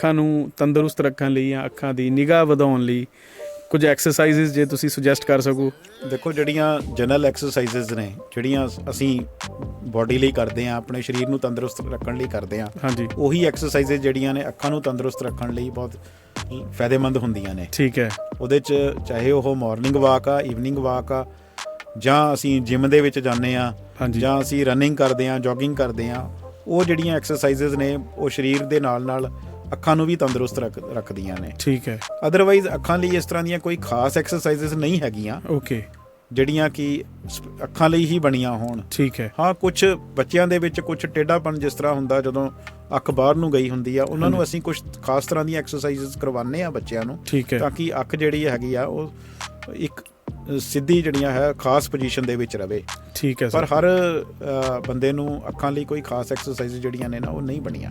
ਅੱਖਾਂ ਨੂੰ ਤੰਦਰੁਸਤ ਰੱਖਣ ਲਈ ਜਾਂ ਅੱਖਾਂ ਦੀ ਨਿਗਾਹ ਵਧਾਉਣ ਲਈ ਕੁਝ ਐਕਸਰਸਾਈਜ਼ਸ ਜੇ ਤੁਸੀਂ ਸੁਜੈਸਟ ਕਰ ਸਕੋ। ਦੇਖੋ ਜਿਹੜੀਆਂ ਜਨਰਲ ਐਕਸਰਸਾਈਜ਼ਸ ਨੇ ਜਿਹੜੀਆਂ ਅਸੀਂ ਬਾਡੀ ਲਈ ਕਰਦੇ ਆ ਆਪਣੇ ਸਰੀਰ ਨੂੰ ਤੰਦਰੁਸਤ ਰੱਖਣ ਲਈ ਕਰਦੇ ਆ ਹਾਂਜੀ। ਉਹੀ ਐਕਸਰਸਾਈਜ਼ਸ ਜਿਹੜੀਆਂ ਨੇ ਅੱਖਾਂ ਨੂੰ ਤੰਦਰੁਸਤ ਰੱਖਣ ਲਈ ਬਹੁਤ ਫਾਇਦੇਮੰਦ ਹੁੰਦੀਆਂ ਨੇ। ਠੀਕ ਹੈ। ਉਹਦੇ ਚ ਚਾਹੇ ਉਹ ਮਾਰਨਿੰਗ ਵਾਕ ਆ ਈਵਨਿੰਗ ਵਾਕ ਆ ਜਾਂ ਅਸੀਂ ਜਿਮ ਦੇ ਵਿੱਚ ਜਾਂਦੇ ਆ ਜਾਂ ਅਸੀਂ ਰਨਿੰਗ ਕਰਦੇ ਆ ਜੋਗਿੰਗ ਕਰਦੇ ਆ ਉਹ ਜਿਹੜੀਆਂ ਐਕਸਰਸਾਈਜ਼ਸ ਨੇ ਉਹ ਸਰੀਰ ਦੇ ਨਾਲ ਨਾਲ ਅੱਖਾਂ ਨੂੰ ਵੀ ਤੰਦਰੁਸਤ ਰੱਖ ਰੱਖਦੀਆਂ ਨੇ। ਠੀਕ ਹੈ। ਅਦਰਵਾਈਜ਼ ਅੱਖਾਂ ਲਈ ਇਸ ਤਰ੍ਹਾਂ ਦੀਆਂ ਕੋਈ ਖਾਸ ਐਕਸਰਸਾਈਜ਼ਸ ਨਹੀਂ ਹੈਗੀਆਂ। ਓਕੇ ਜਿਹੜੀਆਂ ਕਿ ਅੱਖਾਂ ਲਈ ਹੀ ਬਣੀਆਂ ਹੋਣ। ਠੀਕ ਹੈ। ਹਾਂ ਕੁਝ ਬੱਚਿਆਂ ਦੇ ਵਿੱਚ ਕੁਝ ਟੇਢਾਪਨ ਜਿਸ ਤਰ੍ਹਾਂ ਹੁੰਦਾ ਜਦੋਂ ਅੱਖ ਬਾਹਰ ਨੂੰ ਗਈ ਹੁੰਦੀ ਆ ਉਹਨਾਂ ਨੂੰ। ਅਸੀਂ ਕੁਝ ਖਾਸ ਤਰ੍ਹਾਂ ਦੀਆਂ ਐਕਸਰਸਾਈਜ਼ਸ ਕਰਵਾਉਂਦੇ ਆ ਬੱਚਿਆਂ ਨੂੰ ਠੀਕ ਹੈ। ਤਾਂ ਕਿ ਅੱਖ ਜਿਹੜੀ ਹੈਗੀ ਆ ਉਹ ਇੱਕ ਸਿੱਧੀ ਜਿਹੜੀਆਂ ਹੈ ਖਾਸ ਪੋਜੀਸ਼ਨ ਦੇ ਵਿੱਚ ਰਵੇ। ਠੀਕ ਹੈ ਪਰ ਹਰ ਬੰਦੇ ਨੂੰ ਅੱਖਾਂ ਲਈ ਕੋਈ ਖਾਸ ਐਕਸਰਸਾਈਜ਼ ਜਿਹੜੀਆਂ ਨੇ ਨਾ ਉਹ ਨਹੀਂ ਬਣੀਆਂ।